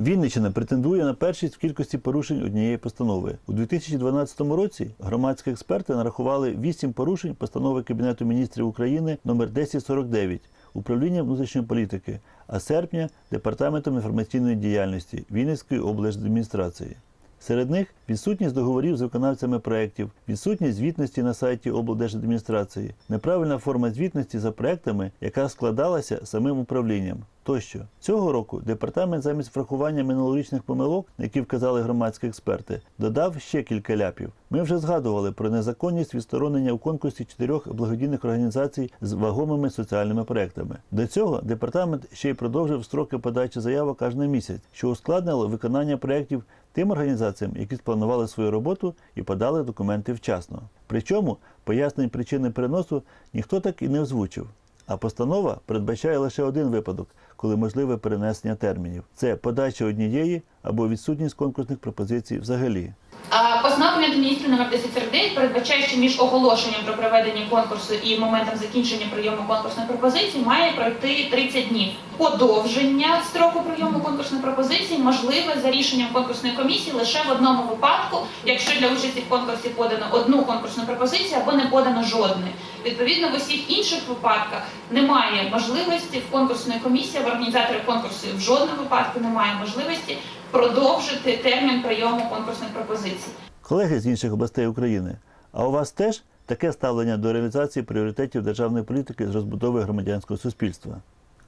Вінниччина претендує на першість в кількості порушень однієї постанови. У 2012 році громадські експерти нарахували 8 порушень постанови Кабінету міністрів України номер 1049 управління внутрішньої політики, а серпня департаментом інформаційної діяльності Вінницької облдержадміністрації. Серед них відсутність договорів з виконавцями проєктів, відсутність звітності на сайті облдержадміністрації, неправильна форма звітності за проектами, яка складалася самим управлінням. Тощо цього року департамент замість врахування минулорічних помилок, які вказали громадські експерти, додав ще кілька ляпів. Ми вже згадували про незаконність відсторонення у конкурсі чотирьох благодійних організацій з вагомими соціальними проектами. До цього департамент ще й продовжив строки подачі заявок аж на місяць, що ускладнило виконання проєктів тим організаціям, які спланували свою роботу і подали документи вчасно. Причому пояснень причини переносу ніхто так і не озвучив. А постанова передбачає лише один випадок, коли можливе перенесення термінів: це подача однієї або відсутність конкурсних пропозицій взагалі. А Постанова Кабінету міністрів номер 1049 передбачає, що між оголошенням про проведення конкурсу і моментом закінчення прийому конкурсної пропозиції має пройти 30 днів. Подовження строку прийому конкурсної пропозиції можливе за рішенням конкурсної комісії лише в одному випадку, якщо для участі в конкурсі подано одну конкурсну пропозицію або не подано жодної. Відповідно, в усіх інших випадках немає можливості в конкурсної комісії, в організаторів конкурсу в жодному випадку немає можливості продовжити термін прийому конкурсних пропозицій. Колеги з інших областей України, а у вас теж таке ставлення до реалізації пріоритетів державної політики з розбудови громадянського суспільства?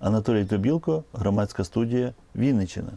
Анатолій Тобілко, громадська студія Вінниччина.